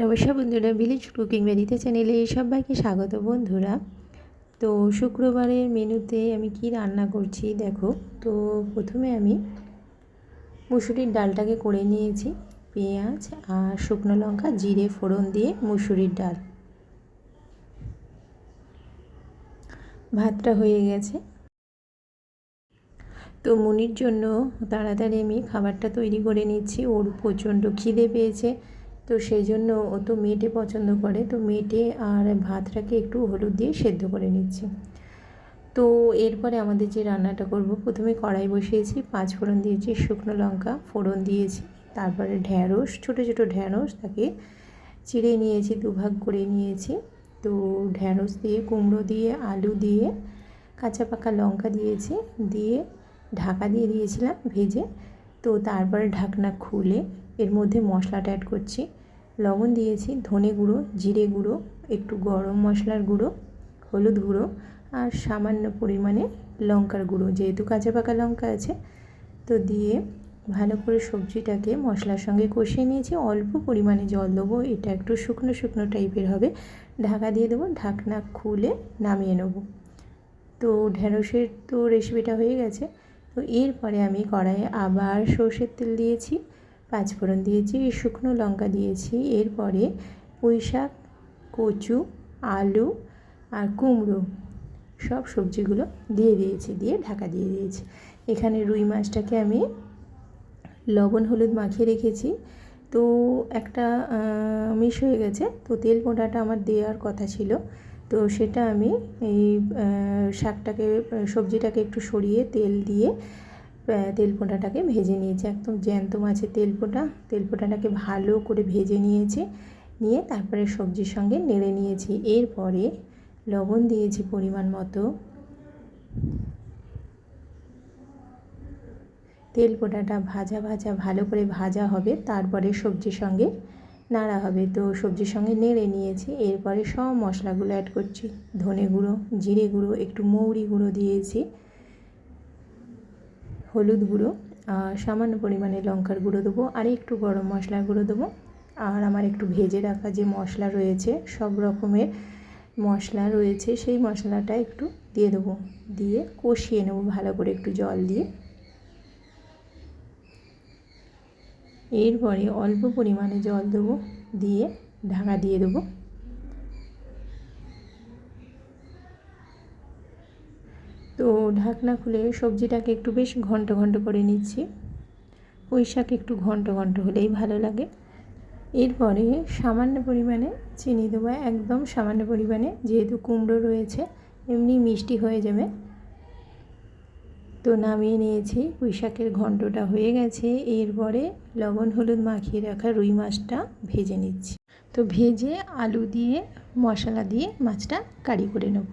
নমস্কার বন্ধুরা village cooking বেরিতে চ্যানেলে সবাইকে স্বাগত বন্ধুরা। তো শুক্রবারের মেনুতে আমি কি রান্না করছি দেখো। তো প্রথমে আমি মুসুরির ডালটাকে করে নিয়েছি, পেঁয়াজ আর শুকনো লঙ্কা, জিরে, ফোড়ন দিয়ে মুসুরির ডাল। ভাতটা হয়ে গেছে। তো মুনির জন্য তাড়াতাড়ি আমি খাবারটা তৈরি করে নিচ্ছি। ওর প্রচণ্ড খিদে পেয়েছে। তো সেই জন্য ও তো মেটে পছন্দ করে, তো মেটে আর ভাতটাকে একটু হলুদ দিয়ে সেদ্ধ করে নিচ্ছি। তো এরপরে আমাদের যে রান্নাটা করব, প্রথমে কড়াই বসিয়েছি, পাঁচ ফোড়ন দিয়েছি, শুকনো লঙ্কা, ফোড়ন দিয়েছি, তারপরে ঢ্যাঁড়স ছোটো ছোটো ঢ্যাঁড়স তাকে চিড়ে নিয়েছি, দুভাগ করে নিয়েছি। তো ঢ্যাঁড়স দিয়ে, কুমড়ো দিয়ে, আলু দিয়ে, কাঁচা পাকা লঙ্কা দিয়েছি, দিয়ে ঢাকা দিয়ে দিয়েছিলাম ভেজে। তো তারপরে ঢাকনা খুলে এর মধ্যে মশলাটা অ্যাড করছি। লবণ দিয়েছি, ধনে গুঁড়ো, জিরে গুঁড়ো, একটু গরম মশলার গুঁড়ো, হলুদ গুঁড়ো আর সামান্য পরিমাণে লঙ্কার গুঁড়ো। যেহেতু কাঁচা পাকা লঙ্কা আছে, তো দিয়ে ভালো করে সবজিটাকে মশলার সঙ্গে কষিয়ে নিয়েছি। অল্প পরিমাণে জল দেবো, এটা একটু শুকনো শুকনো টাইপের হবে। ঢাকা দিয়ে দেবো, ঢাকনা খুলে নামিয়ে নেব। তো ঢেঁড়সের তো রেসিপিটা হয়ে গেছে। তো এরপরে আমি কড়াইয়ে আবার সর্ষের তেল দিয়েছি। পাঁচফোড়ন দিয়েছি, শুকনো লঙ্কা দিয়েছি, এরপরে পুঁই শাক কচু, আলু আর কুমড়ো সব সবজিগুলো দিয়ে দিয়েছি, দিয়ে ঢাকা দিয়ে দিয়েছি। এখানে রুই মাছটাকে আমি লবণ, হলুদ মাখিয়ে রেখেছি। তো একটা মিশ হয়ে গেছে, তো তেল পোঁটাটা আমার দেওয়ার কথা ছিল। তো সেটা আমি এই শাকটাকে, সবজিটাকে একটু সরিয়ে তেল দিয়ে তেলপোটাটাকে ভেজে নিয়েছি। একদম জ্যান্ত মাছের তেলপোটা তেলপোটাটাকে ভালো করে ভেজে নিয়েছি। নিয়ে তারপরে সবজির সঙ্গে নেড়ে নিয়েছি। এরপরে লবণ দিয়েছি পরিমাণ মতো। তেলপোটাটা ভাজা ভাজা ভালো করে ভাজা হবে। তারপরে সবজির সঙ্গে নাড়া হবে। তো সবজির সঙ্গে নেড়ে নিয়েছি। এরপরে সব মশলাগুলো অ্যাড করছি। ধনে গুঁড়ো, জিরে গুঁড়ো, একটু মৌরি গুঁড়ো দিয়েছি। হলুদ গুঁড়ো, আর সামান্য পরিমাণে লঙ্কার গুঁড়ো দেবো, আর একটু গরম মশলার গুঁড়ো দেবো, আর আমার একটু ভেজে রাখা যে মশলা রয়েছে, সব রকমের মশলা রয়েছে, সেই মশলাটা একটু দিয়ে দেবো, দিয়ে কষিয়ে নেব ভালো করে একটু জল দিয়ে। এরপরে অল্প পরিমাণে জল দেবো, দিয়ে ঢাকা দিয়ে দেবো। তো ঢাকনা খুলে সবজিটাকে একটু বেশ ঘন্ট ঘন্ট করে নিচ্ছি। পুঁই শাক একটু ঘন্ট ঘন্ট হলেই ভালো লাগে। এরপরে সামান্য পরিমাণে চিনি দেবো, একদম সামান্য পরিমাণে, যেহেতু কুমড়ো রয়েছে, এমনি মিষ্টি হয়ে যাবে। তো নামিয়ে নিয়েছি পুঁই শাকের ঘন্টটা হয়ে গেছে। এরপরে লবণ হলুদ মাখিয়ে রাখা রুই মাছটা ভেজে নিচ্ছি। তো ভেজে আলু দিয়ে, মশলা দিয়ে মাছটা কারি করে নেব।